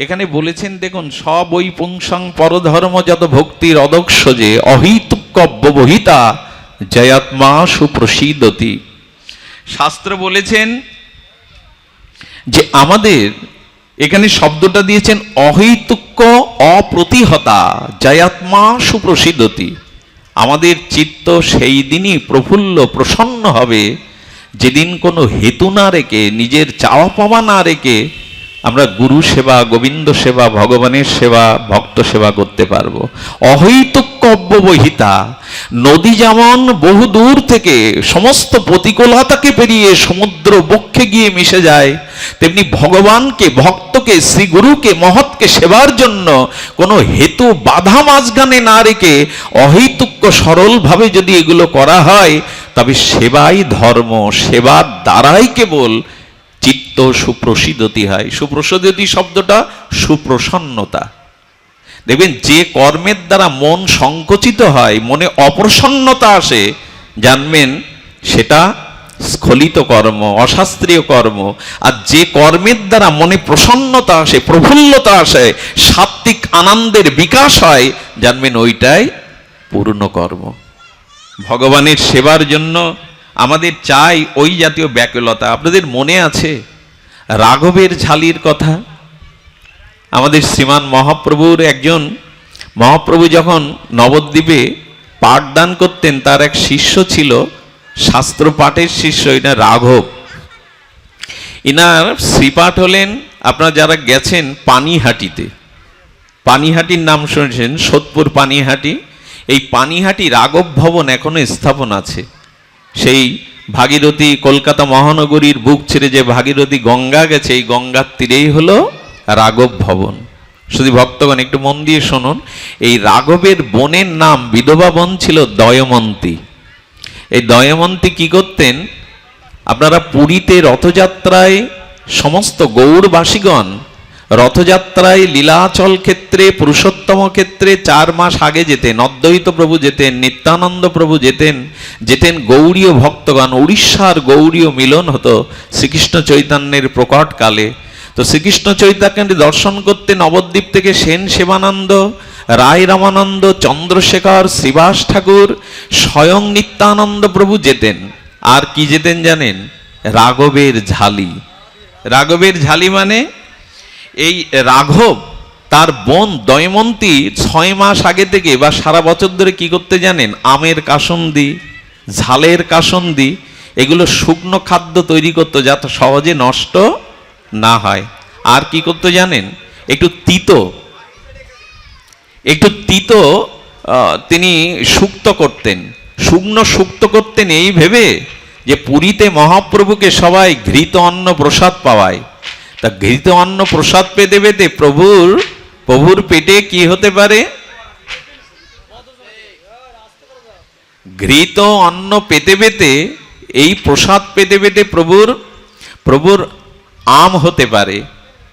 এখানে বলেছেন, দেখুন, সব ওই পুংসং পরধর্ম যত ভক্তির অদক্ষ যে অহিতুক্যব্যবহিতা জয়াত্মা সুপ্রসিদ্ধতি। শাস্ত্র বলেছেন যে, আমাদের এখানে শব্দটা দিয়েছেন অহৈতুক্য অপ্রতিহতা, জয়াত্মা সুপ্রসিদ্ধতি। আমাদের চিত্ত সেই দিনই প্রফুল্ল প্রসন্ন হবে। যেদিন কোনো হেতু না রেখে, নিজের চাওয়া পাওয়া না রেখে আমরা গুরু সেবা, গোবিন্দ সেবা, ভগবানের সেবা, ভক্ত সেবা করতে পারব। অহৈতুক্য অব্যবহিতা নদী যেমন বহু দূর থেকে সমস্ত প্রতিকূলতাকে পেরিয়ে সমুদ্র বক্ষে গিয়ে মিশে যায়, তেমনি ভগবানকে, ভক্তকে শ্রী গুরুকে মহৎকে সেবার জন্য কোনো হেতু বাধা মাঝখানে না রেখে অহৈতুক্য সরলভাবে যদি এগুলো করা হয়, তবে সেবাই ধর্ম, সেবার দ্বারাই কেবল চিত্ত সুপ্রসিদ্ধতি হয় সুপ্রসিদ্ধতি শব্দটা সুপ্রসন্নতা। দেখবেন, যে কর্মের দ্বারা মন সংকুচিত হয়, মনে অপ্রসন্নতা আসে, জানবেন সেটা স্খলিত কর্ম, অশাস্ত্রীয় কর্ম। আর যে কর্মের দ্বারা মনে প্রসন্নতা আসে, প্রফুল্লতা আসে সাত্বিক আনন্দের বিকাশ হয়, জানবেন ওইটাই পূর্ণ কর্ম। ভগবানের সেবার জন্য আমাদের চাই ওই জাতীয় ব্যাকুলতা। আপনাদের মনে আছে? রাঘবের ঝালির কথা। আমাদের শ্রীমান মহাপ্রভুর একজন, মহাপ্রভু যখন নবদ্বীপে পাঠদান করতেন, তার এক শিষ্য ছিল শাস্ত্র পাঠের শিষ্য এটা রাঘব। ইনার শ্রীপাঠ হলেন, আপনারা যারা গেছেন পানিহাটিতে, পানিহাটির নাম শুনেছেন, সোদপুর পানিহাটি। এই পানিহাটি রাঘব ভবন এখনও স্থাপন আছে। সেই ভাগীরথী কলকাতা মহানগরীর বুক ছেড়ে যে ভাগীরথী গঙ্গা গেছে, এই গঙ্গার তীরেই হলো রাঘব ভবন। শুধু ভক্তগণ, একটু মন দিয়ে শুনুন, এই রাঘবের বোনের নাম বিধবা বোন ছিল দয়মন্তী। এই দয়মন্তী কি করতেন? আপনারা পুরীতে রথযাত্রায় সমস্ত গৌরবাসীগণ রথযাত্রায় লীলাচল ক্ষেত্রে, পুরুষোত্তম ক্ষেত্রে চার মাস আগে যেতেন, অদ্বৈত প্রভু যেতেন, নিত্যানন্দ প্রভু যেতেন যেতেন গৌরীয় ভক্তগণ, উড়িষ্যার গৌরীয় মিলন হতো শ্রীকৃষ্ণ চৈতন্যের প্রকটকালে। তো শ্রীকৃষ্ণ চৈতন্যকে দর্শন করতে নবদ্বীপ থেকে সেন সেবানন্দ রায় রামানন্দ, চন্দ্রশেখর, শ্রীবাস ঠাকুর, স্বয়ং নিত্যানন্দ প্রভু যেতেন। আর কি যেতেন জানেন? রাঘবের ঝালি। রাঘবের ঝালি মানে এই রাঘব, তার বোন দয়মন্তী ছয় মাস আগে থেকে বা সারা বছর ধরে কি করতে জানেন? আমের কাসন্দি, ঝালের কাসন্দি, এগুলো শুকনো খাদ্য তৈরি করতো যাতে সহজে নষ্ট না হয়। আর কি করতে জানেন? একটু তিতো। একটু তিতো তিনি সুক্ত করতেন। শুকনো সুক্ত করতেন এই ভেবে যে পুরীতে মহাপ্রভুকে সবাই ঘৃত অন্ন প্রসাদ পাওয়ায়। তা ঘৃত অন্ন প্রসাদ পেতে পেতে প্রভুর প্রভুর পেটে কি হতে পারে? ঘৃত অন্ন পেতে পেতে, এই প্রসাদ পেতে পেতে প্রভুর প্রভুর আম হতে পারে,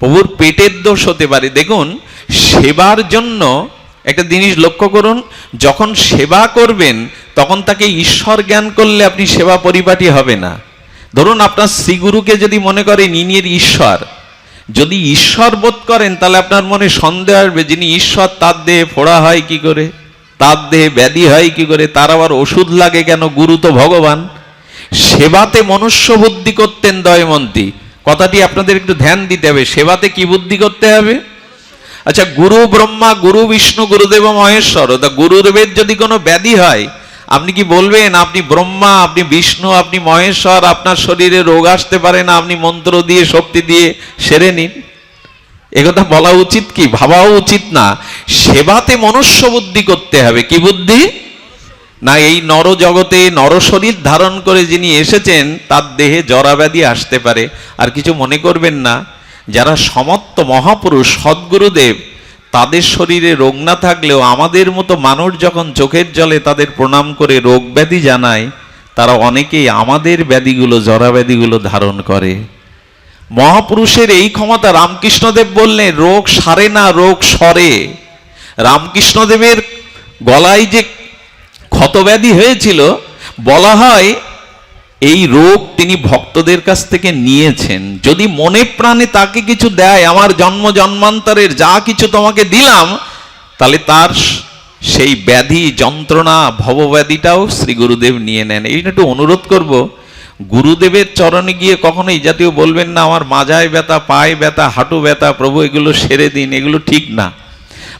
প্রভুর পেটের দোষ হতে পারে। দেখুন, সেবার জন্য একটা জিনিস লক্ষ্য করুন, যখন সেবা করবেন, তখন তাকে ঈশ্বর জ্ঞান করলে আপনি সেবা পরিপাটি হবে না। ধরুন আপনার শ্রীগুরুকে যদি মনে করেন ইনির ঈশ্বর, যদি ঈশ্বর বোধ করেন, তাহলে আপনার মনে সন্দেহ আসবে যিনি ঈশ্বর, তার দেহে ফোড়া হয় কি করে? তার দেহে ব্যাধি হয় কি করে? তার আবার ওষুধ লাগে কেন? গুরু তো ভগবান। সেবাতে মনুষ্য বুদ্ধি করতেন দয়মন্তী। কথাটি আপনাদের একটু ধ্যান দিতে হবে। সেবাতে কি বুদ্ধি করতে হবে? আচ্ছা গুরু ব্রহ্মা, গুরু বিষ্ণু, গুরুদেব মহেশ্বর, তা গুরুদেবের যদি কোনো ব্যাধি হয় আপনি কি বলবেন? আপনি ব্রহ্মা, আপনি বিষ্ণু, আপনি মহেশ্বর, আপনার শরীরে রোগ আসতে পারে না, আপনি মন্ত্র দিয়ে, শক্তি দিয়ে সেরে নিন। একথা বলা উচিত কি? ভাবাও উচিত না। সেবাতে মনুষ্য বুদ্ধি করতে হবে। কি বুদ্ধি? না, এই নর জগতে নর শরীর ধারণ করে যিনি এসেছেন, তার দেহে জরাব্যাধি আসতে পারে। আর কিছু মনে করবেন না। যারা সমত্ত মহাপুরুষ সদ্গুরুদেব তাদের শরীরে রোগ না থাকলেও আমাদের মতো মানুষ যখন চোখের জলে তাদের প্রণাম করে রোগ ব্যাধি জানায়, তারা অনেকেই আমাদের ব্যাধিগুলো জরা ব্যাধিগুলো ধারণ করে। মহাপুরুষের এই ক্ষমতা রামকৃষ্ণদেব বললেন, রোগ সারে না, রোগ সরে। রামকৃষ্ণদেবের গলায় যে ক্ষতব্যাধি হয়েছিল, বলা হয় এই রোগ তিনি ভক্তদের কাছ থেকে নিয়েছেন। যদি মনে প্রাণে তাকে কিছু দেয়, আমার জন্ম জন্মান্তরের যা কিছু তোমাকে দিলাম, তাহলে তার সেই ব্যাধি, যন্ত্রণা, ভবব্যাধিটাও শ্রী গুরুদেব নিয়ে নেন। এই একটু অনুরোধ করব, গুরুদেবের চরণে গিয়ে কখনো এই জাতীয় বলবেন না, আমার মাজায় ব্যথা, পায়ে ব্যথা, হাঁটু ব্যথা, প্রভু এগুলো সেরে দিন, এগুলো ঠিক না।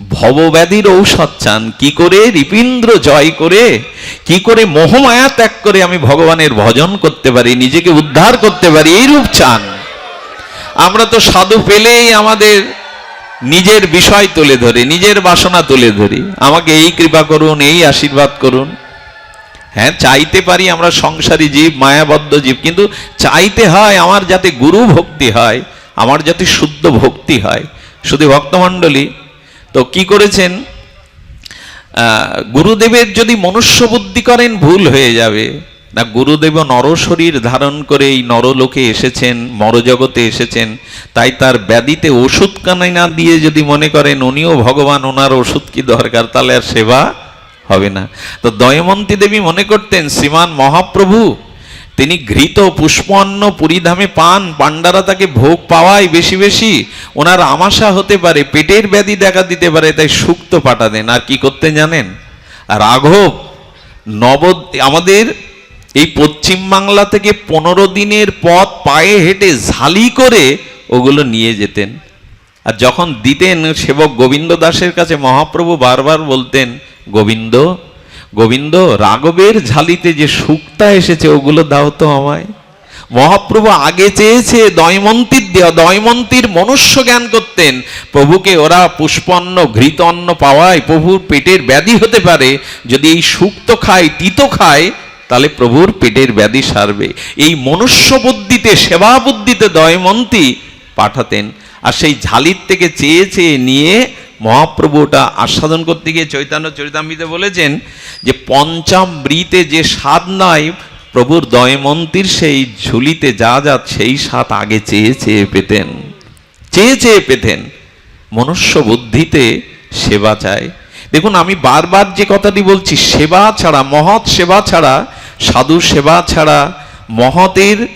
ভবব্যাধির ঔষধ চান। কি করে? রিপীন্দ্র জয় করে। কি করে মোহমায়া ত্যাগ করে আমি ভগবানের ভজন করতে পারি, নিজেকে উদ্ধার করতে পারি এইরূপ চান। আমরা তো সাধু পেলেই আমাদের নিজের বিষয় তুলে ধরে, নিজের বাসনা তুলে ধরি। আমাকে এই কৃপা করুন, এই আশীর্বাদ করুন। হ্যাঁ চাইতে পারি আমরা সংসারী জীব, মায়াবদ্ধ জীব, কিন্তু চাইতে হয় আমার যাতে গুরু ভক্তি হয়, আমার যাতে শুদ্ধ ভক্তি হয়। শুধু ভক্তমণ্ডলী তো কি করেছেন? গুরুদেবের যদি মনুষ্য বুদ্ধি করেন, ভুল হয়ে যাবে। না, গুরুদেব নরশরীর ধারণ করে এই নরলোকে এসেছেন, মরজগতে এসেছেন। তাই তার ব্যাধিতে ওষুধ কানাই না দিয়ে যদি মনে করেন, উনিও ভগবান, ওনার ওষুধ কি দরকার, তাহলে আর সেবা হবে না। তো দয়মন্তী দেবী মনে করতেন, শ্রীমান মহাপ্রভু তিনি ঘৃত পুষ্পন্ন পুরীধামে পান। পাণ্ডারা তাকে ভোগ পাওয়াই বেশি বেশি। ওনার আমাশা হতে পারে, পেটের ব্যাধি দেখা দিতে পারে, তাই সুক্ত পাঠাতেন আর কি করতে জানেন? রাঘব, নব, আমাদের এই পশ্চিম বাংলা থেকে পনেরো দিনের পথ পায়ে হেঁটে ঝালি করে ওগুলো নিয়ে যেতেন। আর যখন দিতেন সেবক গোবিন্দ দাসের কাছে, মহাপ্রভু বারবার বলতেন, গোবিন্দ গোবিন্দ, রাঘবের ঝালিতে যে সুক্তা এসেছে, ওগুলো দাও তো আমায়। মহাপ্রভু আগে চেয়েছে দয়মন্তীর দেওয়া, দয়মন্তীর মনুষ্য জ্ঞান করতেন। প্রভুকে ওরা পুষ্পন্ন ঘৃত অন্ন পাওয়ায় প্রভুর পেটের ব্যাধি হতে পারে। যদি এই সুক্ত খায়, তিতো খায়, তাহলে প্রভুর পেটের ব্যাধি সারবে। এই মনুষ্য বুদ্ধিতে, সেবা বুদ্ধিতে দয়মন্তী পাঠাতেন। আর সেই ঝালির থেকে চেয়ে চেয়ে নিয়ে মহাপ্রভু ওটা আস্বাদন করতে গিয়ে চৈতন্য চরিতামৃতে বলেছেন যে পঞ্চামৃতে যে স্বাদ নয় প্রভুর দয়মন্তীর সেই ঝুলিতে যা যা সেই স্বাদ আগে চেয়ে চেয়ে পেতেন। চেয়ে চেয়ে পেতেন। মনুষ্য বুদ্ধিতে সেবা চায়। দেখুন, আমি বারবার যে কথাটি বলছি, সেবা ছাড়া, মহৎ সেবা ছাড়া, সাধু সেবা ছাড়া মহতের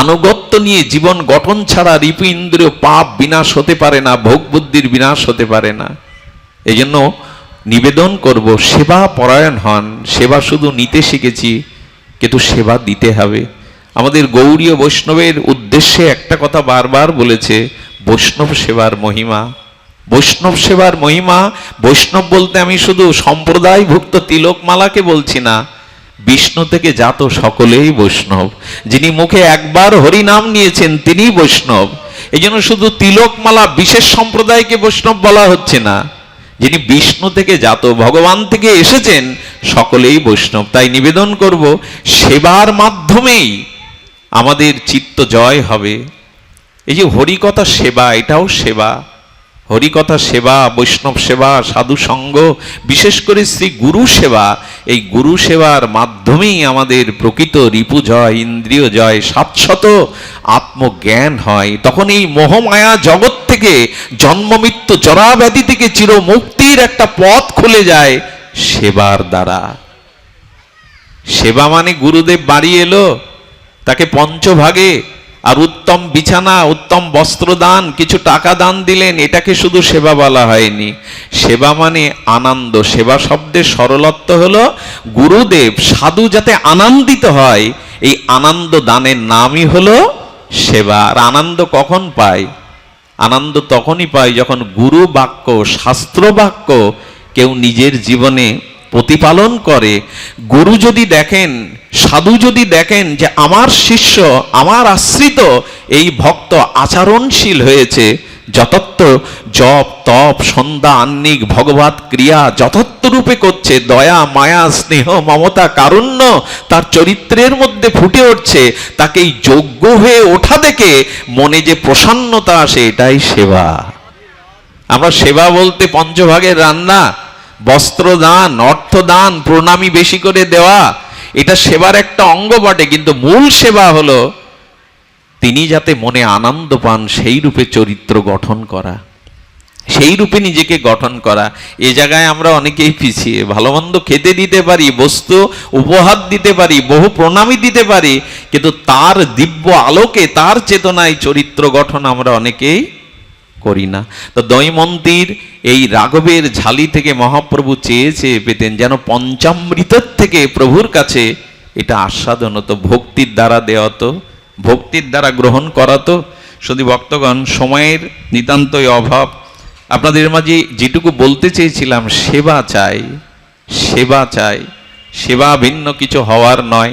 আনুগত্য নিয়ে জীবন গঠন ছাড়া রিপু ইন্দ্রিয় পাপ বিনাশ হতে পারে না, ভোগ বুদ্ধির বিনাশ হতে পারে না। এই জন্য নিবেদন করব, সেবা পরায়ণ হন, সেবা শুধু নিতে শিখেছি, কিন্তু সেবা দিতে হবে। আমাদের গৌরীয় বৈষ্ণবের উদ্দেশ্যে একটা কথা বারবার বলেছে, বৈষ্ণব সেবার মহিমা। বৈষ্ণব সেবার মহিমা, বৈষ্ণব বলতে আমি শুধু সম্প্রদায়ভুক্ত তিলকমালাকে বলছি না বিষ্ণু থেকে জাত সকলেই বৈষ্ণব। যিনি মুখে একবার হরি নাম নিয়েছেন তিনি বৈষ্ণব। এই জন্য শুধু তিলকমালা বিশেষ সম্প্রদায়কে বৈষ্ণব বলা হচ্ছে না। যিনি বিষ্ণু থেকে জাত ভগবান থেকে এসেছেন, সকলেই বৈষ্ণব। তাই নিবেদন করব, সেবার মাধ্যমেই আমাদের চিত্ত জয় হবে। এই যে হরিকথা সেবা, এটাও সেবা। হরিকথা সেবা, বৈষ্ণব সেবা, সাধু সঙ্গ, বিশেষ করে শ্রী গুরু সেবা, এই গুরু সেবার মাধ্যমেই আমাদের প্রকৃত রিপু জয়, ইন্দ্রিয় জয়, সাতশত আত্মজ্ঞান হয়। তখন এই মোহমায়া জগৎ থেকে জন্ম মৃত্যু জরাব্যাধি থেকে চির মুক্তির একটা পথ খুলে যায় সেবার দ্বারা। সেবা মানে গুরুদেব বাড়ি এলো, তাকে পঞ্চভাগে আর উত্তম বিছানা, উত্তম বস্ত্রদান, কিছু টাকা দান দিলেন, এটাকে শুধু সেবা বলা হয়নি। সেবা মানে আনন্দ, সেবা শব্দের সরলত্ব হলো গুরুদেব, সাধু যাতে আনন্দিত হয়, এই আনন্দ দানের নামই হলো সেবা। আর আনন্দ কখন পায় আনন্দ তখনই পায় যখন গুরু বাক্য, শাস্ত্র বাক্য কেউ নিজের জীবনে প্রতিপালন করে, গুরু যদি দেখেন, সাধু যদি দেখেন যে আমার শিষ্য, আমার আশ্রিত, এই ভক্ত আচরণশীল হয়েছে যতত্ব জপ, তপ, সন্ধ্যা আন্নিক ভগবত ক্রিয়া যথার্থ রূপে করছে, দয়া, মায়া, স্নেহ, মমতা, কারুণ্য তার চরিত্রের মধ্যে ফুটে উঠছে তাকে এই যোগ্য হয়ে ওঠা দেখে মনে যে প্রসন্নতা আসে, এটাই সেবা। আমরা সেবা বলতে পঞ্চভাগের রান্না। বস্ত্র দান অর্থ দান প্রণামী বেশি করে দেওয়া, এটা সেবার একটা অঙ্গ বটে, কিন্তু মূল সেবা হলো তিনি যাতে মনে আনন্দ পান সেই রূপে চরিত্র গঠন করা। সেই রূপে নিজেকে গঠন করা। এ জায়গায় আমরা অনেকেই পিছিয়ে ভালো মন্দ খেতে দিতে পারি, বস্তু উপহার দিতে পারি, বহু প্রণামী দিতে পারি, কিন্তু তার দিব্য আলোকে, তার চেতনায় চরিত্র গঠন আমরা অনেকেই করি না। তো দৈমন্তীর এই রাঘবের ঝালি থেকে মহাপ্রভু চেয়ে চেয়ে পেতেন যেন পঞ্চামৃতের থেকে প্রভুর কাছে এটা আস্বাদন হতো, ভক্তির দ্বারা দেওয়া তো ভক্তির দ্বারা গ্রহণ করা তো শুধু ভক্তগণ, সময়ের নিতান্তই অভাব। আপনাদের মাঝে যেটুকু বলতে চেয়েছিলাম, সেবা চাই সেবা চাই, সেবা ভিন্ন কিছু হওয়ার নয়।